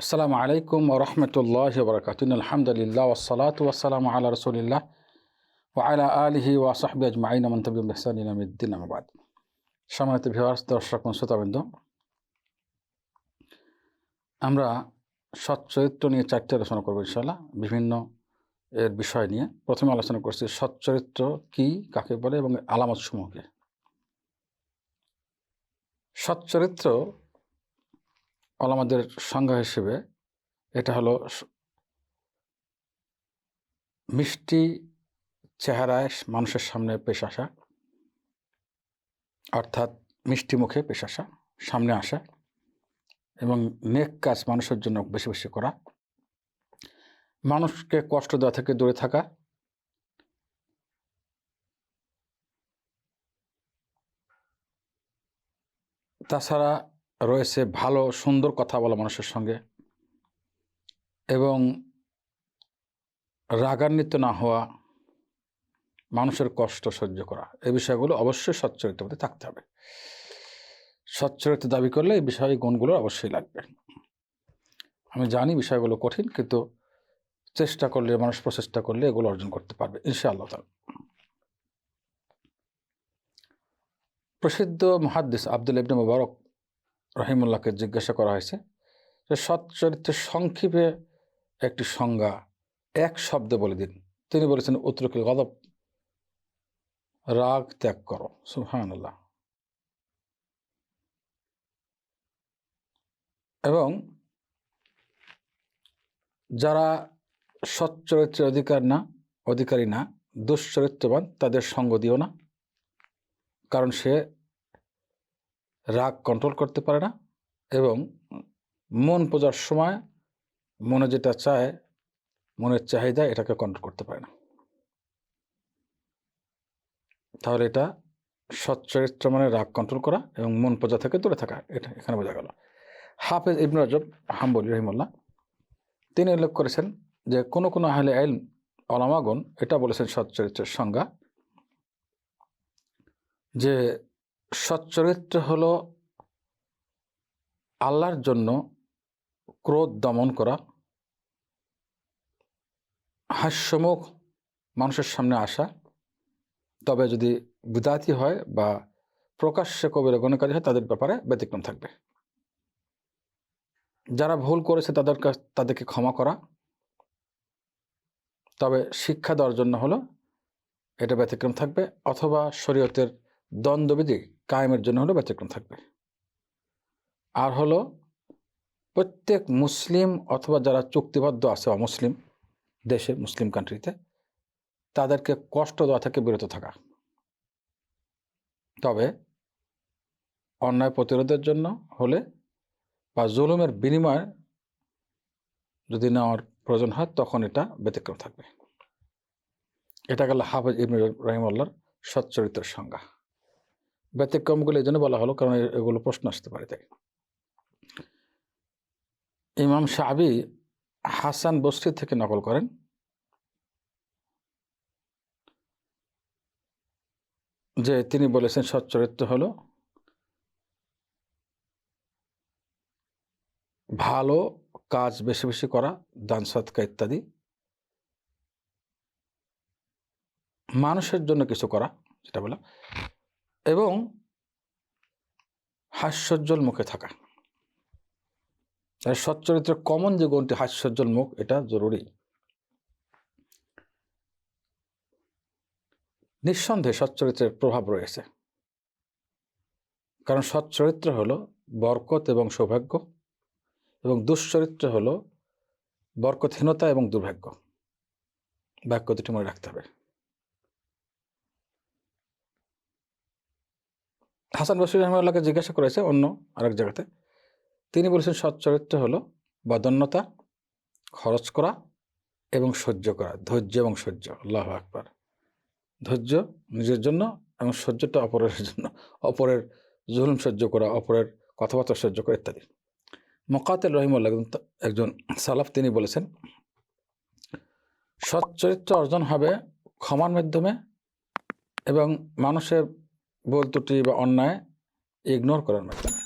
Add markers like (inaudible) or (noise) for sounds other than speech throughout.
আসসালামু আলাইকুম ওরহমতুল্লাহ বরকাতুন আলহামদুলিল্লাহ ওসলাত ওয়াসালাম আল্লাহ রসুলিল্লাহ ও আলা আলহি ওয়াসাহবি আজমাইন। মন্তবিম বেহসানিন আমিদ্দিন আমাবাদ সম্মানিত ভিওয়ার্স দর্শক শ্রোতাবৃন্দ, আমরা সচ্চরিত্র নিয়ে চারটি আলোচনা করব ইনশাল্লাহ বিভিন্ন এর বিষয় নিয়ে। প্রথমে আলোচনা করছি সচ্চরিত্র কি, কাকে বলে এবং আলামত সমূহকে সচ্চরিত্র আমাদের সংজ্ঞা হিসেবে এটা হলো মিষ্টি চেহারায় মানুষের সামনে পেশ আসা, অর্থাৎ মিষ্টি মুখে পেশ আসা, সামনে আসা এবং নেক কাজ মানুষের জন্য বেশি বেশি করা, মানুষকে কষ্ট দেওয়া থেকে দূরে থাকা, তাছাড়া রয়েছে ভালো, সুন্দর কথা বলা মানুষের সঙ্গে এবং রাগান্বিত না হওয়া মানুষের কষ্ট সহ্য করা। এই বিষয়গুলো অবশ্যই সচ্চরিত মধ্যে থাকতে হবে। সচ্চরিত্র দাবি করলে এই বিষয় গুণগুলো অবশ্যই লাগবে। আমি জানি বিষয়গুলো কঠিন, কিন্তু চেষ্টা করলে, মানুষ প্রচেষ্টা করলে এগুলো অর্জন করতে পারবে, ইনশাআল্লাহ তাআলা। প্রসিদ্ধ মহাদ্দিস আব্দুল ইবনে মুবারক রহিমুল্লাহকে জিজ্ঞাসা করা হয়েছে যে সৎ চরিত্রের সংক্ষেপে একটি সংজ্ঞা এক শব্দে বলে দিন। তিনি বলেছেন উত্তরকিল গদব, রাগ ত্যাগ করো। সুহানুল্লাহ এবং যারা সচ্চরিত্রের অধিকার না, অধিকারী না, দুশ্চরিত্রবান, তাদের সঙ্গ দিও না। কারণ সে রাগ কন্ট্রোল করতে পারে না এবং মন বোঝার সময় মনে যেটা চায়, মনের চাহিদা এটাকে কন্ট্রোল করতে পারে না। তাহলে এটা সচ্চরিত্র মানে রাগ কন্ট্রোল করা এবং মন পোজা থেকে দূরে থাকা, এটা এখানে বোঝা গেল। হাফেজ ইবন রজব, হাম্বলি রহিমুল্লাহ তিনি উল্লেখ করেছেন যে কোনো কোনো আহলে আইল অলামাগুন এটা বলেছেন সচ্চরিত্রের সংজ্ঞা যে সচ্চরিত্র হলো আল্লাহর জন্য ক্রোধ দমন করা, হাস্যমুখ মানুষের সামনে আসা। তবে যদি বিদাতি হয় বা প্রকাশ্যে কবির গণকারী হয়, তাদের ব্যাপারে ব্যতিক্রম থাকবে। যারা ভুল করেছে, তাদের তাদেরকে ক্ষমা করা। তবে শিক্ষা দেওয়ার জন্য হলো এটা ব্যতিক্রম থাকবে, অথবা শরীয়তের দ্বন্দ্ববিধি কায়েমের জন্য হলো ব্যতিক্রম থাকবে। আর হলো, প্রত্যেক মুসলিম অথবা যারা চুক্তিবদ্ধ আছে অমুসলিম দেশে মুসলিম কান্ট্রিতে তাদেরকে কষ্ট দেওয়া থেকে বিরত থাকা। তবে অন্যায় প্রতিরোধের জন্য হলে বা জুলুমের বিনিময়ে যদি নেওয়ার প্রয়োজন হয়, তখন এটা ব্যতিক্রম থাকবে। এটা গেল হাফেজ ইবন রহিমুল্লাহর সচ্চরিত্রের সংজ্ঞা। ব্যতিক্রমগুলো এই জন্য বলা হলো, কারণ এগুলো প্রশ্ন আসতে পারে তাই ইমাম সাবি হাসান বস্তি থেকে নকল করেন। যে তিনি বলেছেন সচ্চরিত্র হলো ভালো কাজ বেশি বেশি করা, দান সৎকা ইত্যাদি। মানুষের জন্য কিছু করা, যেটা বললাম। এবং হাস্যজ্জ্বল মুখে থাকা। আর সচ্চরিত্রের কমন যে গুণটি হাস্যোজ্জ্বল মুখ, এটা জরুরি। নিঃসন্দেহে সচ্চরিত্রের প্রভাব রয়েছে। কারণ সচ্চরিত্র হলো বরকত এবং সৌভাগ্য, এবং দুশ্চরিত্র হলো বরকতহীনতা এবং দুর্ভাগ্য। বাক্য দুটি মনে রাখতে হবে। হাসান বসির রহমাল্লাহকে জিজ্ঞাসা করেছে অন্য আরেক জায়গাতে। তিনি বলেছেন সচ্চরিত্র হলো বদন্যতা, খরচ করা এবং সহ্য করা, ধৈর্য এবং সহ্য। আল্লাহ আকবার। ধৈর্য নিজের জন্য এবং সহ্যটা অপরের (laughs) জন্য, অপরের জুলুম সহ্য করা, অপরের কথাবার্তা সহ্য করা ইত্যাদি। মকাতেল রহিমুল্লাহ একজন সালাফ, তিনি বলেছেন সচ্চরিত্র অর্জন হবে ক্ষমার মাধ্যমে এবং মানুষের ভুল ত্রুটি বা অন্যায় ইগনোর করার মাধ্যমে।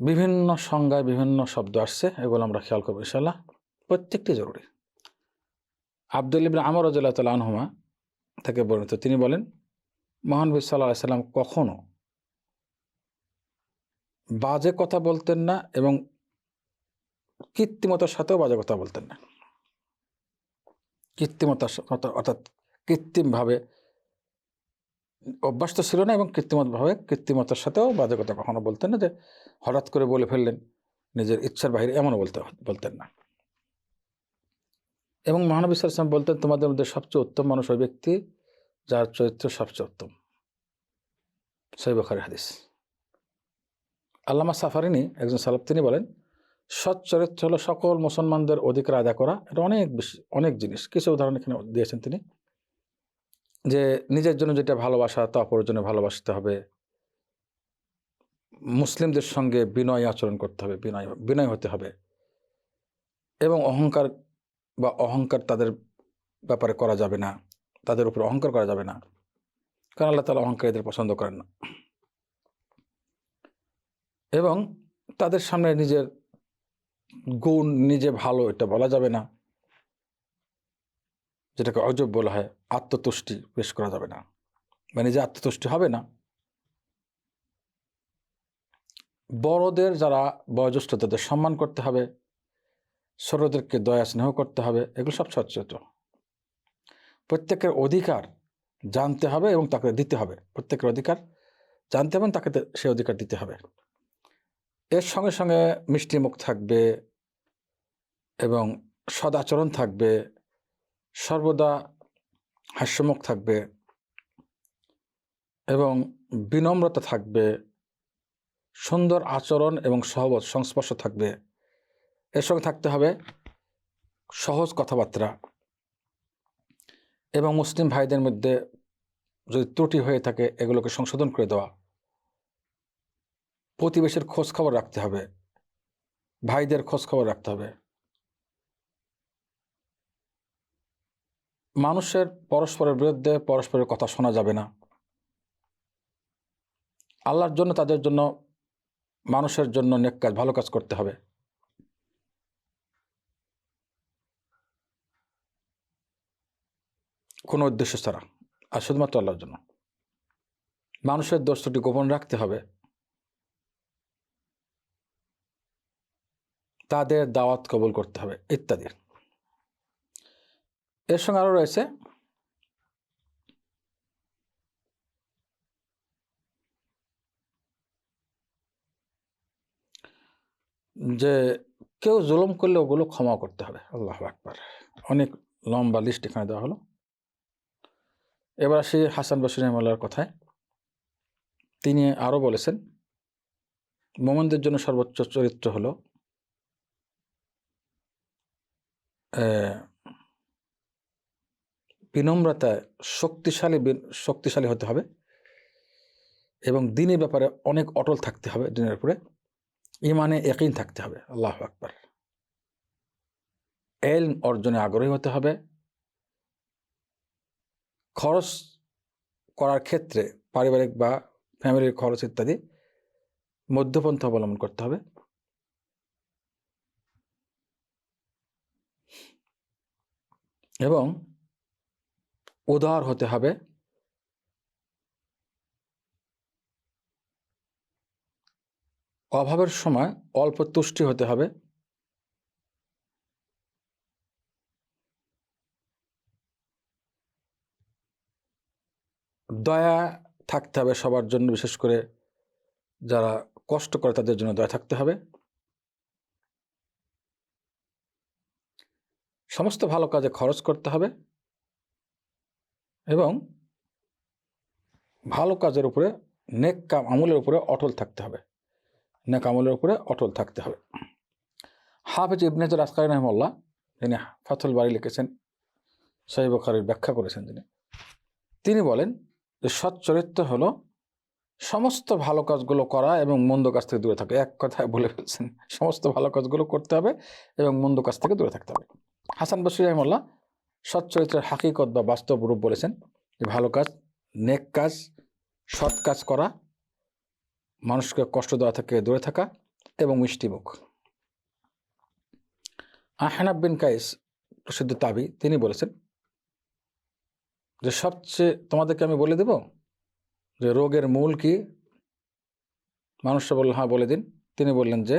বিভিন্ন সংজ্ঞায় বিভিন্ন শব্দ আসছে, এগুলো আমরা খেয়াল করব ইনশাল্লাহ প্রত্যেকটি জরুরি। আবদুল ইবিন আমর রাজুল্লাহ তাল আনহুমা থেকে বর্ণিত, তিনি বলেন মহানবী সাল্লাহ সাল্লাম কখনো বাজে কথা বলতেন না এবং কৃত্রিমতার সাথেও বাজে কথা বলতেন না। কৃত্রিমতার অর্থাৎ কৃত্রিমভাবে অভ্যাস তো ছিল না এবং কৃত্রিমভাবে কৃত্রিমতার সাথেও বাজে কথা কখনো বলতেন না যে হঠাৎ করে বলে ফেললেন, নিজের ইচ্ছার বাইরে এমনও বলতে বলতেন না। এবং মহানবী সাল্লাম বলতেন, তোমাদের মধ্যে সবচেয়ে উত্তম মানুষ ওই ব্যক্তি যার চরিত্র সবচেয়ে উত্তম। সেই বখারি হাদিস। আল্লামা সাফারিনী একজন সালাব তিনি বলেন, সৎ চরিত্র হলো সকল মুসলমানদের অধিকার আদায় করা। এটা অনেক বেশি, অনেক জিনিস। কিছু উদাহরণ এখানে দিয়েছেন তিনি। যে নিজের জন্য যেটা ভালোবাসা, তা অপরের জন্য ভালোবাসতে হবে। মুসলিমদের সঙ্গে বিনয় আচরণ করতে হবে, বিনয় বিনয় হতে হবে। এবং অহংকার বা অহংকার তাদের ব্যাপারে করা যাবে না। তাদের উপর অহংকার করা যাবে না। কারণ আল্লাহ তালা অহংকারীদের পছন্দ করেন না। এবং তাদের সামনে নিজের গুণ, নিজে ভালো এটা বলা যাবে না। যেটাকে অজব বলা হয়, আত্মতুষ্টি পেশ করা যাবে না। মানে নিজে আত্মতুষ্টি হবে না। বড়দের যারা বয়োজ্যেষ্ঠ, তাদের সম্মান করতে হবে। ছোটদেরকে দয়া স্নেহ করতে হবে। এগুলো সব সচেত প্রত্যেকের অধিকার জানতে হবে এবং তাকে দিতে হবে। প্রত্যেকের অধিকার জানতে হবে তাকে সে অধিকার দিতে হবে। এর সঙ্গে সঙ্গে মিষ্টি মুখ থাকবে এবং সদাচরণ থাকবে। সর্বদা হাস্যমুখ থাকবে এবং বিনম্রতা থাকবে, সুন্দর আচরণ এবং সহবত, সংস্পর্শ থাকবে। এর সঙ্গে থাকতে হবে সহজ কথাবার্তা এবং মুসলিম ভাইদের মধ্যে যদি ত্রুটি হয়ে থাকে, এগুলোকে সংশোধন করে দেওয়া। প্রতিবেশের খোঁজ খবর রাখতে হবে, ভাইদের খোঁজ খবর রাখতে হবে। মানুষের পরস্পরের বিরুদ্ধে পরস্পরের কথা শোনা যাবে না। আল্লাহর জন্য, তাদের জন্য, মানুষের জন্য নেক কাজ, ভালো কাজ করতে হবে। কোনো উদ্দেশ্য ছাড়া, আর শুধুমাত্র আল্লাহর জন্য। মানুষের দোষটি গোপন রাখতে হবে। তাদের দাওয়াত কবুল করতে হবে, ইত্যাদি। এর সঙ্গে আরও রয়েছে। যে কেউ জুলুম করলে ওগুলো ক্ষমা করতে হবে, আল্লাহ আকবার। অনেক লম্বা লিস্ট এখানে দেওয়া হলো। এবার আসি হাসান বসির রহমাল্লার কথায়। তিনি আরও বলেছেন, মোমেনদের জন্য সর্বোচ্চ চরিত্র হলো বিনম্রতায় শক্তিশালী শক্তিশালী হতে হবে এবং দিনের ব্যাপারে অনেক অটল থাকতে হবে দিনের উপরে। ইমানে একই থাকতে হবে, আল্লাহ আকবার। এল অর্জনে আগ্রহী হতে হবে। খরচ করার ক্ষেত্রে পারিবারিক বা ফ্যামিলির খরচ ইত্যাদি মধ্যপন্থা অবলম্বন করতে হবে। এবং উদার হতে হবে। অভাবের সময় অল্প তুষ্টি হতে হবে। দয়া থাকতে হবে সবার জন্য, বিশেষ করে যারা কষ্ট করে তাদের জন্য দয়া থাকতে হবে। সমস্ত ভালো কাজে খরচ করতে হবে। এবং ভালো কাজের উপরে, নেক কাম, আমলের উপরে অটল থাকতে হবে। নেক আমলের উপরে অটল থাকতে হবে। হাফেজ ইবনেজুল আসকারি রহমল্লা যিনি ফাথুল বাড়ি লিখেছেন সাহেব বখারির ব্যাখ্যা করেছেন তিনি। তিনি বলেন যে সৎ চরিত্র হলো সমস্ত ভালো কাজগুলো করা এবং মন্দ কাজ থেকে দূরে থাকা। এক কথায় বলে ফেলছেন, সমস্ত ভালো কাজগুলো করতে হবে এবং মন্দ কাজ থেকে দূরে থাকতে হবে। হাসান বসির রহমল্লা সৎ চরিত্রের হাকিকত বা বাস্তব রূপ বলেছেন যে ভালো কাজ, নেক কাজ, সৎ কাজ করা, মানুষকে কষ্ট দেওয়া থেকে দূরে থাকা এবং মিষ্টি মিষ্টিমুখ আহনাব বিন কাইস প্রসিদ্ধ তাবি, তিনি বলেছেন যে সবচেয়ে তোমাদেরকে আমি বলে দেব যে রোগের মূল কি? মানুষরা বলল হ্যাঁ বলে দিন। তিনি বললেন যে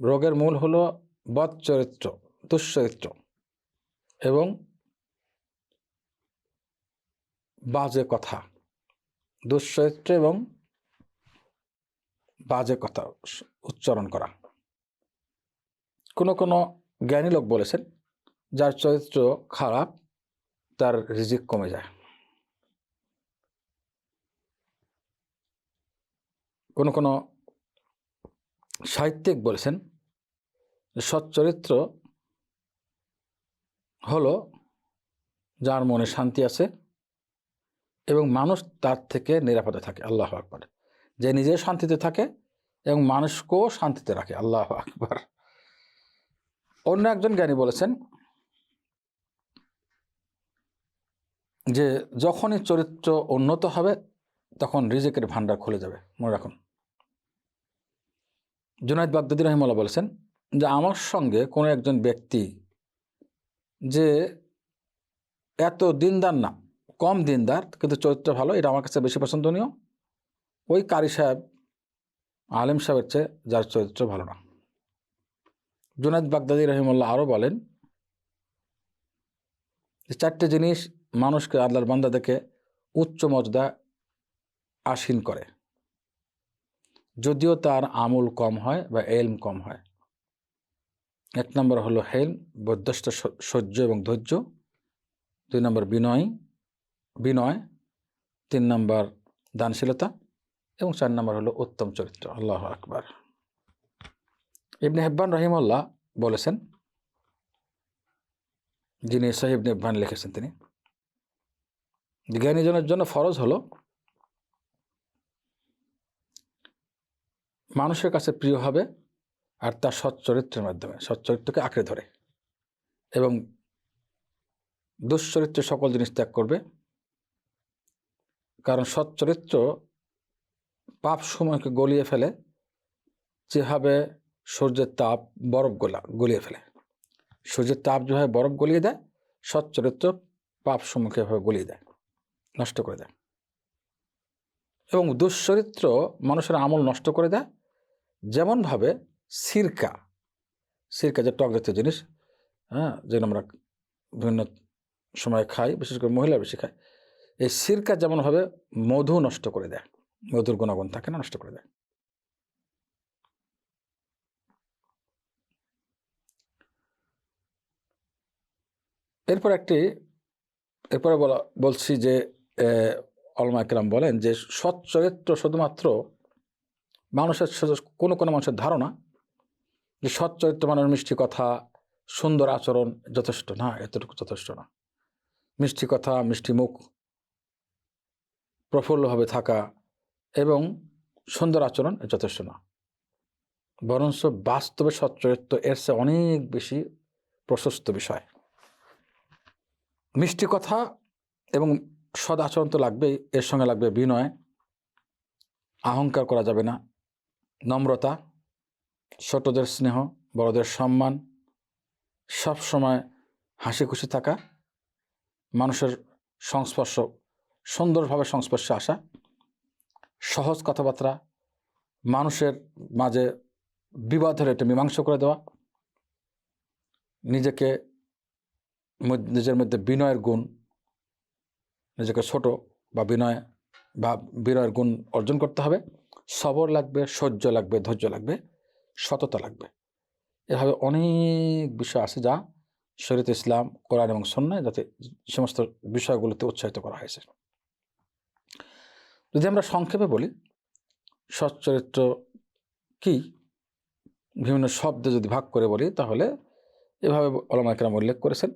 রোগের মূল হলো বদ চরিত্র দুশ্চরিত্র এবং বাজে কথা দুশ্চরিত্র এবং বাজে কথা উচ্চারণ করা। কোনো কোনো জ্ঞানী লোক বলেছেন, যার চরিত্র খারাপ, তার রিজিক কমে যায়। কোনো কোনো সাহিত্যিক বলেছেন সচ্চরিত্র হলো যার মনে শান্তি আছে এবং মানুষ তার থেকে নিরাপদে থাকে, আল্লাহ আকবর। যে নিজে শান্তিতে থাকে এবং মানুষকেও শান্তিতে রাখে, আল্লাহ আকবর। অন্য একজন জ্ঞানী বলেছেন যে যখনই চরিত্র উন্নত হবে তখন রিজেকের ভান্ডার খুলে যাবে, মনে রাখুন। জুনাইদ বাগদাদি রহিমাল্লাহ বলেছেন যে আমার সঙ্গে কোনো একজন ব্যক্তি যে এত দিনদার না, কম দিনদার, কিন্তু চরিত্র ভালো, এটা আমার কাছে বেশি পছন্দনীয়। ওই কারি সাহেব, আলেম সাহেবের চেয়ে যার চরিত্র ভালো না। জুনাইদ বাগদাদি রহিমুল্লাহ আরও বলেন চারটে জিনিস মানুষকে আল্লাহর বান্দা দেখে উচ্চ মর্যাদা আসীন করে। যদিও তার আমল কম হয় বা এলম কম হয়। এক নম্বর হলো হেলম বৈদ্যস্ত সহ্য এবং ধৈর্য। দুই নম্বর বিনয় বিনয়। তিন নম্বর দানশীলতা। এবং চার নম্বর হলো উত্তম চরিত্র। আল্লাহ আকবার। ইবনে হেব্বান রহিমল্লাহ বলেছেন, যিনি সাহিব নেব্বান লিখেছেন তিনি জ্ঞানীজনের জন্য ফরজ হলো মানুষের কাছে প্রিয় হবে আর তার সচ্চরিত্রের মাধ্যমে সচ্চরিত্রকে আঁকড়ে ধরে। এবং দুশ্চরিত্র সকল জিনিস ত্যাগ করবে। কারণ সচ্চরিত্র পাপ সময়কে গলিয়ে ফেলে, যেভাবে সূর্যের তাপ বরফ গোলা, গলিয়ে ফেলে। সূর্যের তাপ যেভাবে বরফ গলিয়ে দেয় সচ্চরিত্র পাপ সমূহকে এভাবে গলিয়ে দেয়, নষ্ট করে দেয়। এবং দুশ্চরিত্র মানুষের আমল নষ্ট করে দেয়, যেমনভাবে সিরকা। সিরকা যে টক জাতীয় জিনিস হ্যাঁ যেগুলো আমরা বিভিন্ন সময় খাই, বিশেষ করে মহিলা বেশি খায়, এই সিরকা যেমনভাবে মধু নষ্ট করে দেয়, মধুর গুণাগুণ থাকে না, নষ্ট করে দেয়। এরপর একটি, এরপরে বলা, বলছি যে অলমা একরাম বলেন যে, সৎ চরিত্র শুধুমাত্র মানুষের কোনো কোনো মানুষের ধারণা যে সৎ চরিত্র মানুষের মিষ্টি কথা, সুন্দর আচরণ যথেষ্ট না, এতটুকু যথেষ্ট না। মিষ্টি কথা, মিষ্টি মুখ, প্রফুল্লভাবে থাকা এবং সুন্দর আচরণ যথেষ্ট না। বরঞ্চ বাস্তবে সচ্চরিত্র এর চেয়ে অনেক বেশি প্রশস্ত বিষয়। মিষ্টি কথা এবং সদ আচরণ তো লাগবেই, এর সঙ্গে লাগবে বিনয়। অহংকার করা যাবে না। নম্রতা ছোটদের স্নেহ, বড়দের সম্মান, সব সময় হাসি খুশি থাকা, মানুষের সংস্পর্শ, সুন্দরভাবে সংস্পর্শে আসা, সহজ কথাবার্তা, মানুষের মাঝে বিবাদ হলে এটা মীমাংসা করে দেওয়া, নিজেকে নিজের মধ্যে বিনয়ের গুণ, নিজেকে ছোট বা বিনয় বা বিনয়ের গুণ অর্জন করতে হবে। সবর লাগবে, সহ্য লাগবে, ধৈর্য লাগবে। সততা লাগবে। এভাবে অনেক বিষয় আছে যা শরীর ইসলাম, কোরআন এবং সন্ন্যায় যাতে সমস্ত বিষয়গুলোতে উৎসাহিত করা হয়েছে। যদি আমরা সংক্ষেপে বলি, সচ্চরিত্র কি? বিভিন্ন শব্দে যদি ভাগ করে বলি, তাহলে এভাবে অলমাইকরাম উল্লেখ করেছেন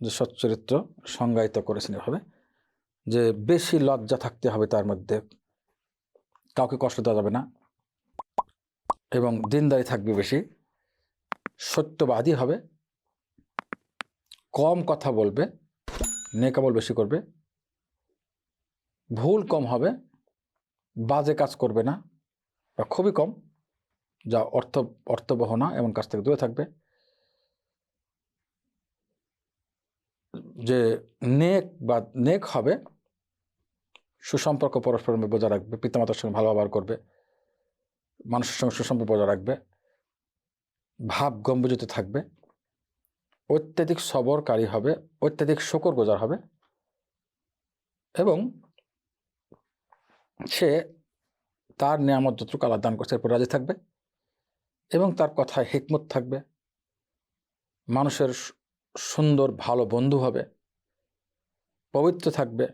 যে সচ্চরিত্র সংজ্ঞায়িত করেছেন এভাবে যে বেশি লজ্জা থাকতে হবে তার মধ্যে। কাউকে কষ্ট দেওয়া যাবে না। এবং দিনদারি থাকবে বেশি। সত্যবাদী হবে। কম কথা বলবে। নেকাবল বেশি করবে। ভুল কম হবে। বাজে কাজ করবে না বা খুবই কম, যা অর্থ, অর্থবহ না, এমন কাজ থেকে দূরে থাকবে। যে নেক বা নেক হবে, সুসম্পর্ক পরস্পর বজায় রাখবে, পিতামাতার সঙ্গে ভালো ব্যবহার করবে। মানুষের সঙ্গে সুসম্পর্ক বজায় রাখবে, ভাব গম্ভীর্যত থাকবে, অত্যাধিক সবরকারী হবে, অত্যাধিক শকর গোজার হবে এবং সে তার নিয়ামত যতটুকু আল্লাহ দান করছে, এরপর রাজি থাকবে এবং তার কথায় হিকমত থাকবে। মানুষের সুন্দর, ভালো বন্ধু হবে, পবিত্র থাকবে।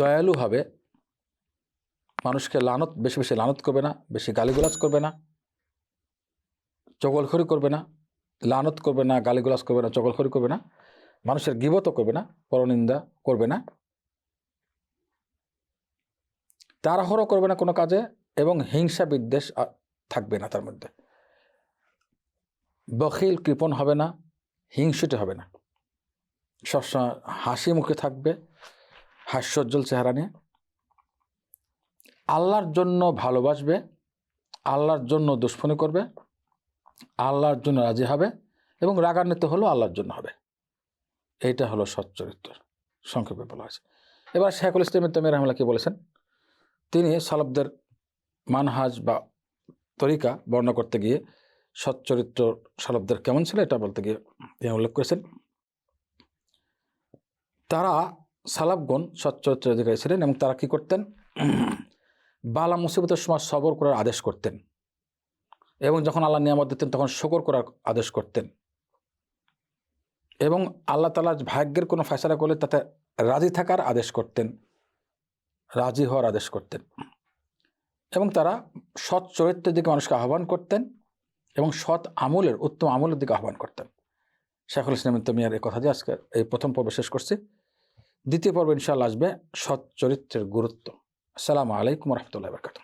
দয়ালু হবে, মানুষকে লানত, বেশি বেশি লানত করবে না, বেশি গালিগুলাজ করবে না, চগলখড়ি করবে না, লানত করবে না, গালিগুলাজ করবে না, চগলখড়ি করবে না, মানুষের গিবতও করবে না, পরনিন্দা করবে না, তাড়াহড়ো করবে না কোনো কাজে এবং হিংসা বিদ্বেষ থাকবে না তার মধ্যে। বখিল কৃপণ হবে না, হিংসুটে হবে না। সবসময় হাসি মুখে থাকবে হাস্যোজ্জ্বল চেহারা নিয়ে। আল্লাহর জন্য ভালোবাসবে, আল্লাহর জন্য দুশ্মনী করবে, আল্লাহর জন্য রাজি হবে এবং রাগান্বিত হলেও আল্লাহর জন্য হবে। এইটা হলো সচ্চরিত্র সংক্ষেপে বলা হয়েছে। এবার শেখুল ইসলাম তামির রহমাল্লাহ কি বলেছেন? তিনি সালবদের মানহাজ বা তরিকা বর্ণনা করতে গিয়ে সচ্চরিত্র সালবদের কেমন ছিল এটা বলতে গিয়ে তিনি উল্লেখ করেছেন। তারা সালাবগণ সচ্চরিত্রের অধিকারী ছিলেন এবং তারা কি করতেন? বালা মুসিবতের সময় সবর করার আদেশ করতেন। এবং যখন আল্লাহ নিয়ামত দিতেন, তখন শকর করার আদেশ করতেন। এবং আল্লাহ তালা ভাগ্যের কোনো ফয়সলা করলে তাতে রাজি থাকার আদেশ করতেন। রাজি হওয়ার আদেশ করতেন। এবং তারা সৎ চরিত্রের দিকে মানুষকে আহ্বান করতেন এবং সৎ আমলের, উত্তম আমলের দিকে আহ্বান করতেন। শেখুল ইসলাম তমিয়ার এই কথা দিয়ে আজকে এই প্রথম পর্ব শেষ করছি। দ্বিতীয় পর্ব ইনশাল্লাহ আসবে সৎ চরিত্রের গুরুত্ব। আসসালামু আলাইকুম রহমতুল্লাহ বরকাত